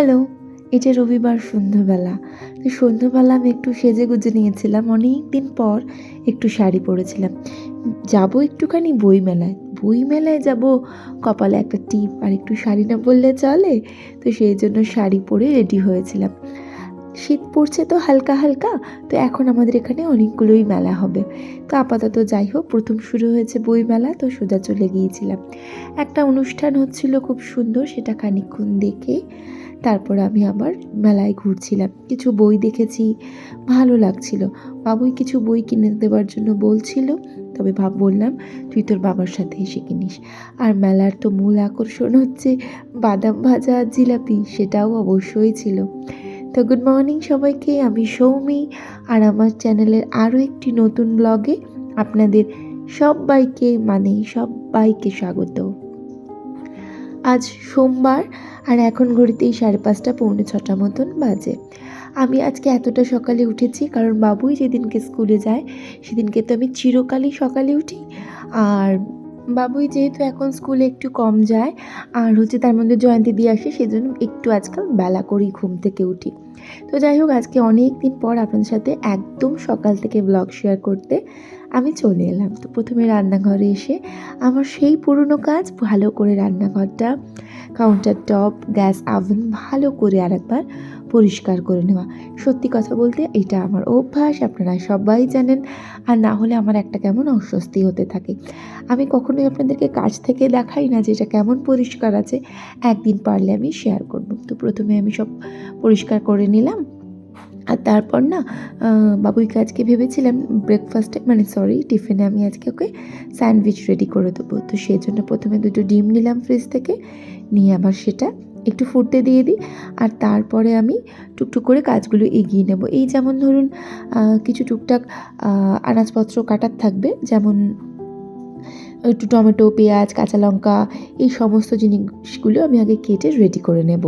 Hello এটা রবিবার সন্ধ্যাবেলা। তো সন্ধ্যাবেলা আমি একটু সেজে গুজে নিয়েছিলাম। অনেক দিন পর একটু শাড়ি পরেছিলাম। যাব একটুখানি বই মেলায় বই মেলায় যাব কপালে একটা টিপ আর একটু শাড়ি না পরলে চলে। তো সেই জন্য শাড়ি পরে রেডি হয়েছিলাম। শীত পড়ছে তো হালকা হালকা। তো এখন আমাদের এখানে অনেকগুলোই মেলা হবে। তো আপাতত যাই হোক, প্রথম শুরু হয়েছে বই মেলা তো সোজা চলে গিয়েছিলাম। একটা অনুষ্ঠান হচ্ছিল খুব সুন্দর, সেটা খানিকক্ষণ দেখে তারপর আমি আবার মেলায় ঘুরছিলাম। কিছু বই দেখেছি, ভালো লাগছিল। বাবুই কিছু বই কিনে দেওয়ার জন্য বলছিল, তবে ভাব বললাম, তুই তোর বাবার সাথে এসে কিনিস। আর মেলার তো মূল আকর্ষণ হচ্ছে বাদাম ভাজা আর জিলাপি, সেটাও অবশ্যই ছিল। তো গুড মর্নিং সবাইকে, আমি সৌমি, আর আমার চ্যানেলের আরও একটি নতুন ব্লগে আপনাদের সবাইকে মানে সবাইকে স্বাগত। আজ সোমবার আর এখন ঘড়িতেই সাড়ে পাঁচটা, পৌনে ছটা মতন বাজে। আমি আজকে এতটা সকালে উঠেছি, কারণ বাবুই যেদিনকে স্কুলে যায়, সেদিনকে তো আমি চিরকালই সকালে উঠি। আর বাবুই যেহেতু এখন স্কুলে একটু কম যায়, আর হচ্ছে তার মধ্যে জয়ন্তী দিয়ে আসে, সেজন্য একটু আজকাল বেলা করেই ঘুম থেকে উঠি। তো যাই হোক, আজকে অনেক দিন পর আপনাদের সাথে একদম সকাল থেকে ব্লগ শেয়ার করতে আমি চলে এলাম। তো প্রথমে রান্নাঘরে এসে আমার সেই পুরনো কাজ, ভালো করে রান্নাঘরটা কাউন্টার টপ গ্যাস আভেন ভালো করে আরেকবার পরিষ্কার করে নেওয়া। সত্যি কথা বলতে এটা আমার অভ্যাস, আপনারা সবাই জানেন। আর না হলে আমার একটা কেমন অস্বস্তি হতে থাকে। আমি কখনোই আপনাদেরকে কাছ থেকে দেখাই না যে এটা কেমন পরিষ্কার আছে, একদিন পারলে আমি শেয়ার করব। তো প্রথমে আমি সব পরিষ্কার করে নিলাম। আর তারপর না বাবুইকে আজকে ভেবেছিলাম ব্রেকফাস্টে মানে সরি টিফিনে আমি আজকে ওকে স্যান্ডউইচ রেডি করে দেবো। তো সেই জন্য প্রথমে দুটো ডিম নিলাম ফ্রিজ থেকে, নিয়ে আবার সেটা একটু ফুটতে দিয়ে দিই, আর তারপরে আমি টুকটুক করে কাজগুলো এগিয়ে নেব। এই যেমন ধরুন কিছু টুকটাক আনাজপত্র কাটার থাকবে, যেমন একটু টমেটো, পেঁয়াজ, কাঁচা লঙ্কা, এই সমস্ত জিনিসগুলো আমি আগে কেটে রেডি করে নেব।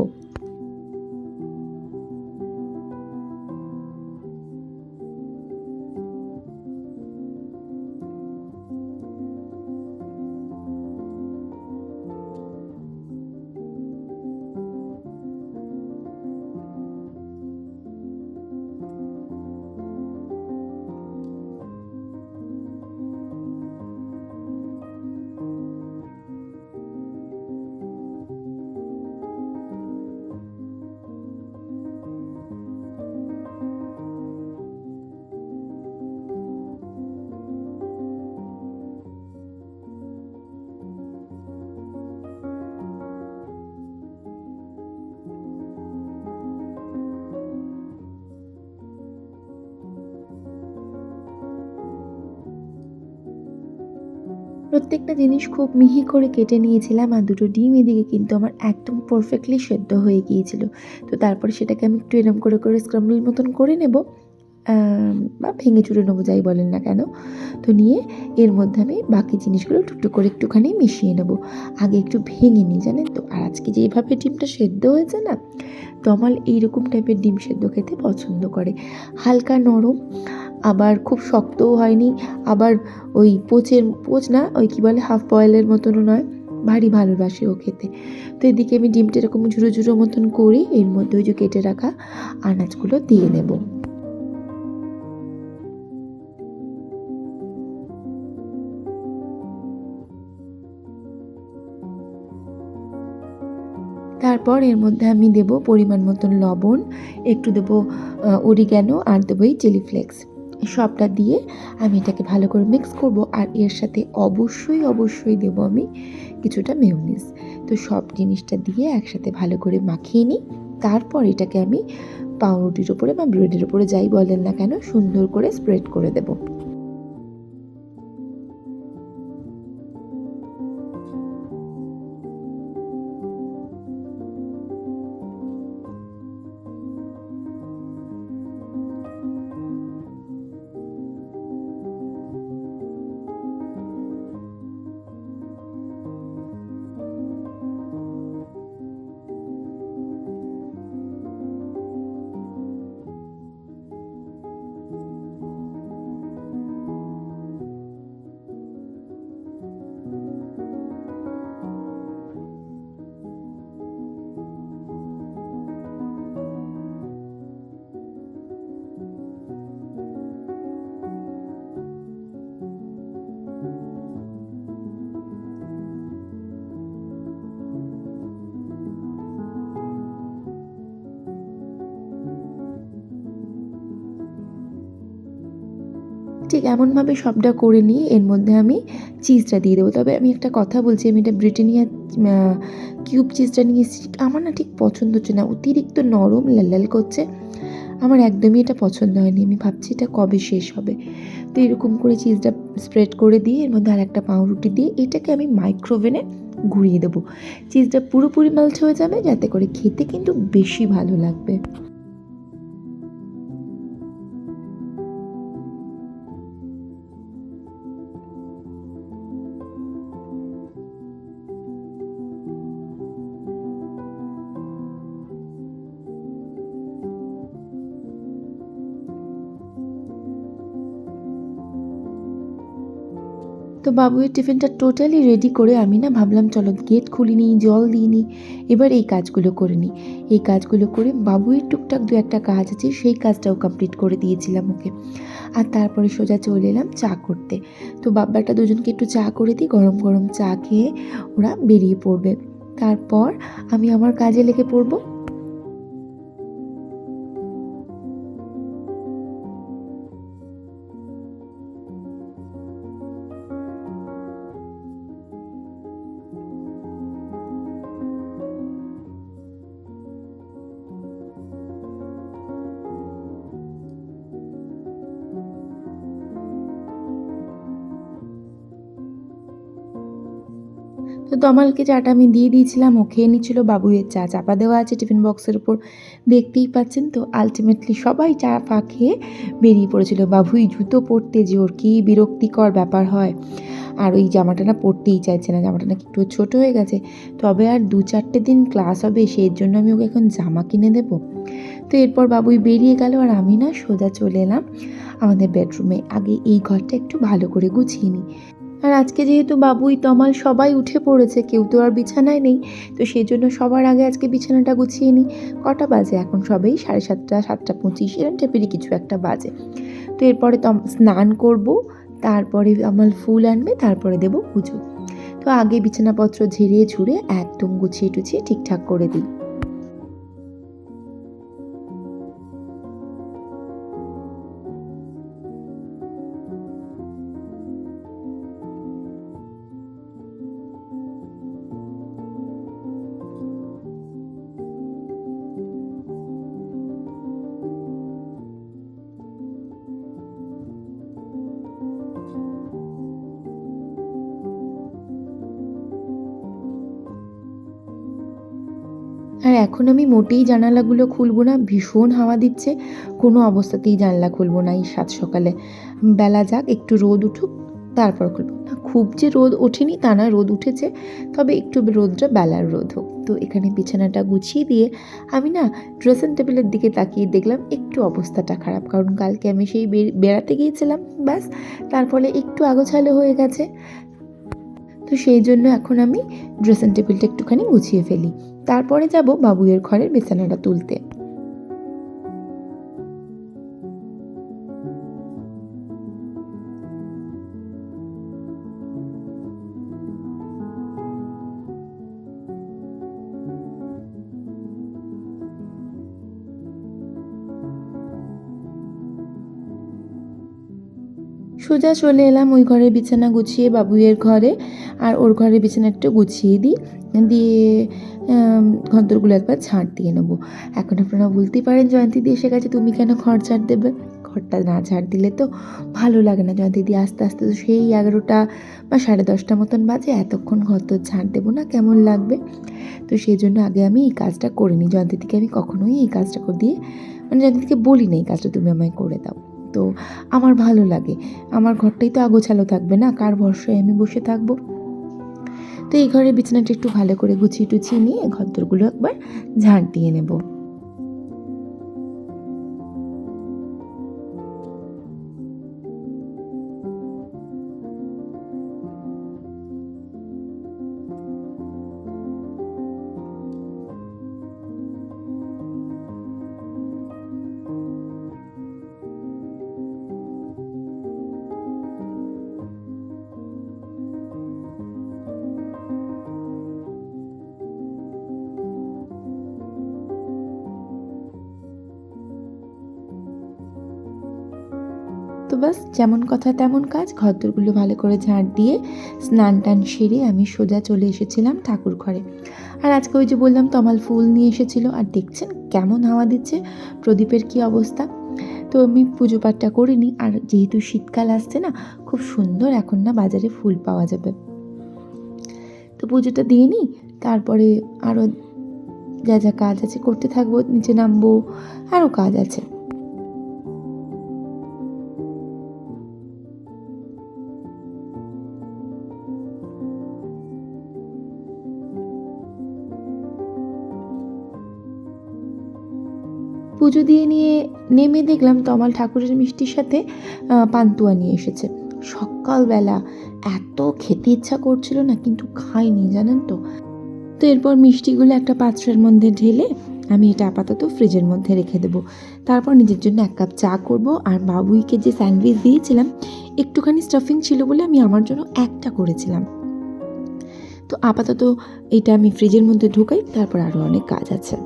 প্রত্যেকটা জিনিস খুব মিহি করে কেটে নিয়েছিলাম আর দুটো ডিম এদিকে কিন্তু আমার একদম পারফেক্টলি সেদ্ধ হয়ে গিয়েছিল। তো তারপরে সেটাকে আমি একটু এরম করে করে স্ক্রাম্বল মতন করে নেব বা ভেঙে চুড়ে নেব যাই বলেন না কেন। তো নিয়ে এর মধ্যে আমি বাকি জিনিসগুলো টুকটু করে একটুখানি মিশিয়ে নেব। আগে একটু ভেঙে নিই, জানেন তো? আর আজকে যেভাবে ডিমটা সেদ্ধ হয়েছে না, তো আমার এইরকম টাইপের ডিম সেদ্ধ খেতে পছন্দ করে। হালকা নরম আবার খুব শক্তও হয়নি, আবার ওই পোচের পোচ না, ওই কী বলে হাফ বয়েলের মতনও নয়, ভারী ভালোবাসে ও খেতে। তো এদিকে আমি ডিমটা এরকম ঝুড়ো ঝুড়ো মতন করি এর মধ্যে ওই যে কেটে রাখা আনাজগুলো দিয়ে নেব। তারপর এর মধ্যে আমি দেব পরিমাণ মতন লবণ, একটু দেবো অরিগ্যানো আর দেবো এই চিলি ফ্লেক্স সবটা দিয়ে আমি এটাকে ভালো করে মিক্স করব আর এর সাথে অবশ্যই অবশ্যই দেব আমি কিছুটা মেউনিস তো সব জিনিসটা দিয়ে একসাথে ভালো করে মাখিয়ে নিই। তারপর এটাকে আমি পাউরুটির ওপরে বা ব্রেডের ওপরে যাই বলেন না কেন, সুন্দর করে স্প্রেড করে দেবো। ঠিক এমনভাবে সবটা করে নিয়ে এর মধ্যে আমি চিজটা দিয়ে দেবো। তবে আমি একটা কথা বলছি, আমি এটা ব্রিটানিয়া কিউব চিজটা নিয়ে এসেছি। আমার না ঠিক পছন্দ হচ্ছে না, অতিরিক্ত নরম লাল লাল করছে। আমার একদমই এটা পছন্দ হয়নি। আমি ভাবছি এটা কবে শেষ হবে। তো এরকম করে চিজটা স্প্রেড করে দিয়ে এর মধ্যে আর একটা পাউরুটি দিয়ে এটাকে আমি মাইক্রোওভেনে ঘুরিয়ে দেবো। চিজটা পুরোপুরি মেল্ট হয়ে যাবে, যাতে করে খেতে কিন্তু বেশি ভালো লাগবে। তো বাবুয়ের টিফিনটা টোটালি রেডি করে আমি না ভাবলাম, চলো গেট খুলি নিই জল দিই দিইনি, এবার এই কাজগুলো করে নিই। এই কাজগুলো করে বাবুয়ের টুকটাক দু একটা কাজ আছে, সেই কাজটাও কমপ্লিট করে দিয়েছিলাম ওকে। আর তারপরে সোজা চলে এলাম চা করতে। তো বাব্বাটা দুজনকে একটু চা করে দিই, গরম গরম চা খেয়ে ওরা বেরিয়ে পড়বে। তারপর আমি আমার কাজে লেগে পড়ব। তমালকে চাটা আমি দিয়ে দিয়েছিলাম, ও খেয়ে নিচ্ছিল বাবুয়ের চা চাপা দেওয়া আছে টিফিন বক্সের উপর। দেখতেই পাচ্ছেন তো আলটিমেটলি সবাই চা ফা খেয়ে বেরিয়ে পড়েছিল। বাবুই জুতো পরতে যে ওর কী বিরক্তিকর ব্যাপার হয়। আর ওই জামাটা না পরতেই চাইছে না, জামাটা নাকি একটু ছোটো হয়ে গেছে। তবে আর দু চারটে দিন ক্লাস হবে, সেই জন্য আমি ওকে এখন জামা কিনে দেবো। তো এরপর বাবুই বেরিয়ে গেল আর আমি না সোজা চলে এলাম আমাদের বেডরুমে আগে এই ঘরটা একটু ভালো করে গুছিয়ে নিই। আর আজকে যেহেতু বাবুই তমাল সবাই উঠে পড়েছে, কেউ তো আর বিছানায় নেই, তো সেই জন্য সবার আগে আজকে বিছানাটা গুছিয়ে নিই। কটা বাজে এখন সবেই? সাড়ে সাতটা সাতটা পঁচিশ, এরম টেপেরই কিছু একটা বাজে। তো এরপরে তম, স্নান করব, তারপরে আমার ফুল আনবে, তারপরে দেবো পুজো। তো আগে বিছানাপত্র ঝেড়ে ঝুড়ে একদম গুছিয়ে টুছিয়ে ঠিকঠাক করে দিই। আর এখন আমি মোটেই জানালাগুলো খুলবো না, ভীষণ হাওয়া দিচ্ছে, কোনো অবস্থাতেই জানলা খুলবো না এই সাত সকালে। বেলা যাক, একটু রোদ উঠুক, তারপর খুলবো। না, খুব যে রোদ ওঠেনি তা না, রোদ উঠেছে, তবে একটু রোদটা বেলার রোদ হোক। তো এখানে বিছানাটা গুছিয়ে দিয়ে আমি না ড্রেসিং টেবিলের দিকে তাকিয়ে দেখলাম, একটু অবস্থাটা খারাপ। কারণ কালকে আমি সেই বেড়াতে গিয়েছিলাম, ব্যাস, তার ফলে একটু আগোছালো হয়ে গেছে। তো সেই জন্য এখন আমি ড্রেসিং টেবিলটা একটুখানি গুছিয়ে ফেলি। তারপরে যাব বাবুয়ের ঘরের বিছানাটা তুলতে। সোজা চলে এলাম ওই ঘরে বিছানা গুছিয়ে বাবুয়ের ঘরে। আর ওর বিছানা একটু গুছিয়ে দিই। দিয়ে ঘরদোরগুলো একবার ঝাঁট দিয়ে নেব। এখন আপনারা বলতেই পারেন, জয়ন্তী দিয়ে এসে গেছে, তুমি কেন ঘর ঝাড় দেবে? ঘরটা না ঝাড় দিলে তো ভালো লাগে না। জয়ন্তী দিয়ে আস্তে আস্তে তো সেই এগারোটা বা সাড়ে দশটা মতন বাজে, এতক্ষণ ঘর তো ঝাড় দেবো না, কেমন লাগবে? তো সেই জন্য আগে আমি এই কাজটা করে নিই জয়ন্তীদিকে আমি কখনোই এই কাজটা দিয়ে মানে জয়ন্তীদিকে বলি না এই কাজটা, তুমি আমায় করে দাও। তো আমার ভালো লাগে। আমার ঘরটাই তো আগোছালো থাকবে না? কার ভরসায় আমি বসে থাকব? তো এই ঘরে বিছানাটা একটু ভালো করে গুছিয়ে টুছিয়ে নিয়ে ঘরদোরগুলো একবার ঝাঁট দিয়ে নেব। বাস, যেমন কথা তেমন কাজ। ঘরদোরগুলো ভালো করে ঝাঁট দিয়ে স্নান টান সেরে আমি সোজা চলে এসেছিলাম ঠাকুর ঘরে। আর আজকে ওই যে বললাম, তমাল ফুল নিয়ে এসেছিল। আর দেখছেন কেমন হাওয়া দিচ্ছে, প্রদীপের কি অবস্থা? তো আমি পুজো পাঠটা করিনি। আর যেহেতু শীতকাল আসছে না, খুব সুন্দর এখন না বাজারে ফুল পাওয়া যাবে। তো পুজোটা দিয়ে নিই, তারপরে আরও যা যা কাজ আছে করতে থাকব, নিচে নামবো আরও কাজ আছে। পুজো দিয়ে নিয়ে নেমে দেখলাম তমাল ঠাকুরের মিষ্টির সাথে পান্তুয়া নিয়ে এসেছে। সকালবেলা এত খেতে ইচ্ছা করছিল না, কিন্তু খাইনি, জানেন তো। তো এরপর মিষ্টিগুলো একটা পাত্রের মধ্যে ঢেলে আমি এটা আপাতত ফ্রিজের মধ্যে রেখে দেবো। তারপর নিজের জন্য এক কাপ চা করব, আর বাবুইকে যে স্যান্ডউইচ দিয়েছিলাম, একটুখানি স্টাফিং ছিল বলে আমি আমার জন্য একটা করেছিলাম। তো আপাতত এটা আমি ফ্রিজের মধ্যে ঢুকাই, তারপর আরও অনেক কাজ আছে।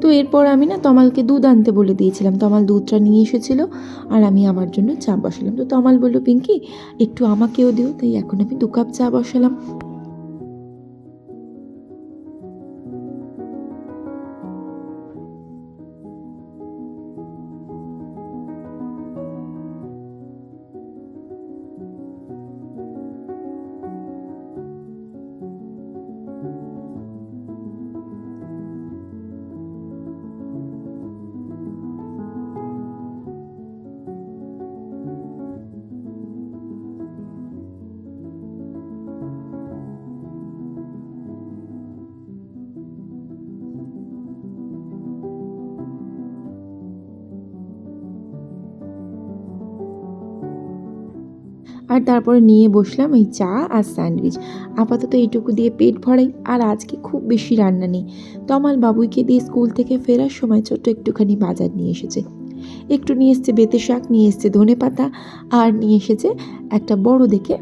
তো এরপর আমি না তমালকে দুধ আনতে বলে দিয়েছিলাম। তমাল দুধটা নিয়ে এসেছিল আর আমি আমার জন্য চা বসালাম। তো তমাল বলল, পিঙ্কি, একটু আমাকেও দিও। তাই এখন আমি দু কাপ চা বসালাম। আর তারপরে নিয়ে বসলাম এই চা আর স্যান্ডউইচ। আপাতত এইটুকু দিয়ে পেট ভরাই আর আজকে খুব বেশি রান্না নেই। তমাল বাবুইকে দিয়ে স্কুল থেকে ফেরার সময় ছোট্ট একটুখানি বাজার নিয়ে এসেছে। একটু নিয়ে এসছে বেতে শাক, নিয়ে এসছে ধনে পাতা আর নিয়ে এসেছে একটা বড় দেখে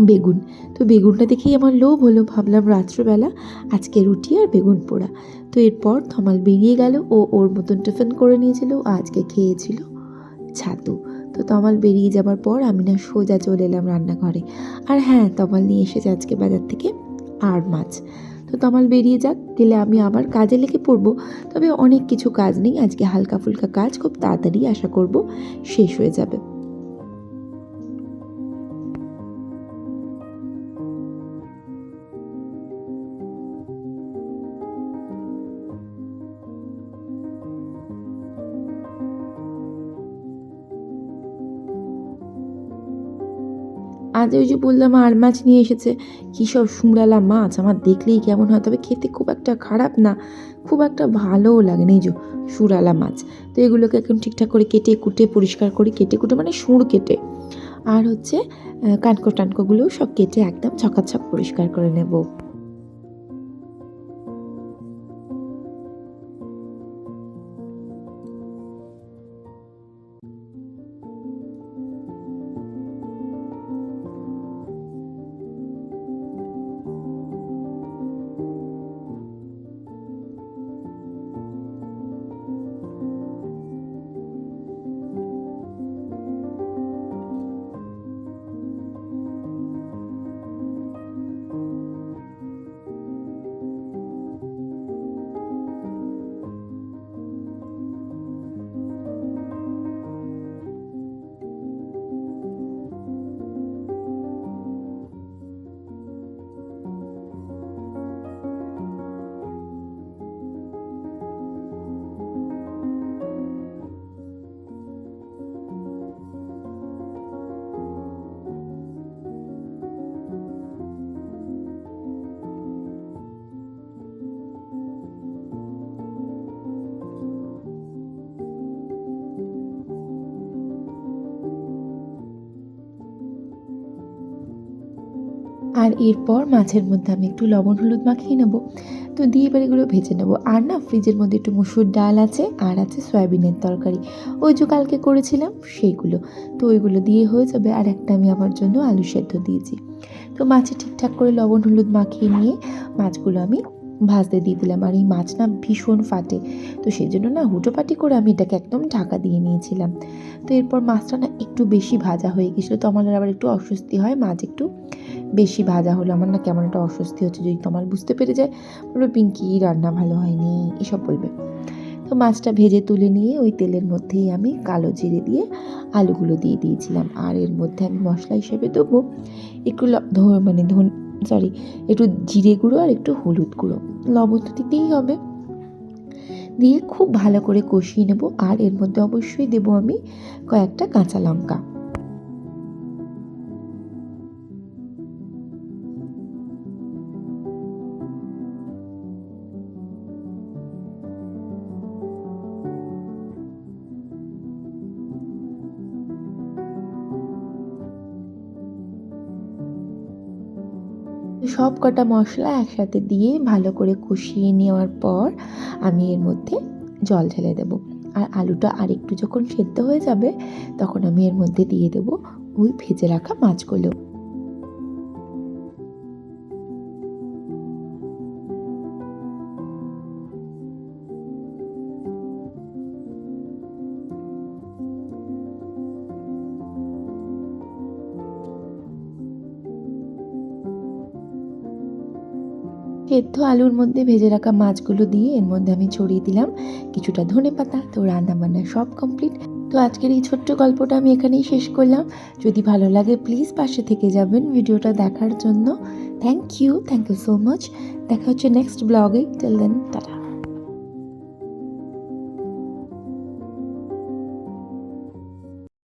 বেগুন। তো বেগুনটা দেখেই আমার লোভ হলো, ভাবলাম রাত্রবেলা আজকে রুটি আর বেগুন পোড়া। তো এরপর থমাল বেরিয়ে গেল ও ওর মতন টিফিন করে নিয়েছিল আজকে খেয়েছিল ছাতু। তো তমাল বেরিয়ে যাবার পর আমি না সোজা চলে এলাম রান্নাঘরে। আর হ্যাঁ তমাল নিয়ে এসেছে আজকে বাজার থেকে আর মাছ। তো তমাল বেরিয়ে যাক, গেলে আমি আবার কাজে লেগে পড়ব। তবে অনেক কিছু কাজ নেই, আজকে হালকা ফুলকা কাজ খুব তাড়াতাড়ি আশা করব শেষ হয়ে যাবে। আজ ওই যে বললাম আর মাছ নিয়ে এসেছে। কী সব সুমড়ালা মাছ, আমার দেখলেই কেমন হয়। তবে খেতে খুব একটা খারাপ না, খুব একটা ভালোও লাগে না এই যে সুরালা মাছ। তো এগুলোকে এখন ঠিকঠাক করে কেটে কুটে, পরিষ্কার করে কেটে কুটে মানে সুর কেটে। আর হচ্ছে কানকো টানকোগুলোও সব কেটে একদম ছকাছক পরিষ্কার করে নেব। আর এরপর মাছের মধ্যে আমি একটু লবণ, হলুদ মাখিয়ে নেব। তো দিয়ে এবার এগুলো ভেজে নেব। আর না, ফ্রিজের মধ্যে একটু মুসুর ডাল আছে আর আছে সয়াবিনের তরকারি। ওই যে কালকে করেছিলাম সেইগুলো। তো ওইগুলো দিয়ে হয়ে যাবে। আর একটা আমি আমার জন্য আলু সেদ্ধ দিয়েছি। তো মাছে ঠিকঠাক করে লবণ, হলুদ মাখিয়ে নিয়ে মাছগুলো আমি ভাজতে দিয়ে দিলাম। আর এই মাছ না ভীষণ ফাটে। তো সেই জন্য না হুটোপাটি করে আমি এটাকে একদম ঢাকা দিয়ে নিয়েছিলাম। তো এরপর মাছটা না একটু বেশি ভাজা হয়ে গেছিল। তো আমার আবার একটু অস্বস্তি হয়, মাছ একটু বেশি ভাজা হলো, আমার না কেমন একটা অস্বস্তি হচ্ছে যদি তোমার বুঝতে পেরে যায়। বলবে, পিঙ্কি, রান্না ভালো হয়নি, এসব বলবে। তো মাছটা ভেজে তুলে নিয়ে ওই তেলের মধ্যেই আমি কালো জিরে দিয়ে আলুগুলো দিয়ে দিয়েছিলাম। আর এর মধ্যে আমি মশলা হিসেবে দেবো একটু মানে ধন সরি একটু জিরে গুঁড়ো আর একটু হলুদ গুঁড়ো। লবণ তো দিতেই হবে। দিয়ে খুব ভালো করে কষিয়ে নেব। আর এর মধ্যে অবশ্যই দেবো আমি কয়েকটা কাঁচা লঙ্কা। সব কটা মশলা একসাথে দিয়ে ভালো করে কষিয়ে নেওয়ার পর আমি এর মধ্যে জল ঢেলে দেবো। আর আলুটা আরেকটু যখন সেদ্ধ হয়ে যাবে, তখন আমি এর মধ্যে দিয়ে দেবো ওই ভেজে রাখা মাছগুলো। সেদ্ধ আলুর মধ্যে ভেজে রাখা মাছগুলো দিয়ে এর মধ্যে আমি ছড়িয়ে দিলাম। কিছুটা ধনে পাতা, তো রান্না বান্না সব কমপ্লিট তো আজকের এই ছোট্ট গল্পটা আমি এখানেই শেষ করলাম। যদি ভালো লাগে প্লিজ পাশে থেকে যাবেন ভিডিওটা দেখার জন্য। Thank you thank you so much দেখা হচ্ছে নেক্সট ব্লগে টেল দেন টাটা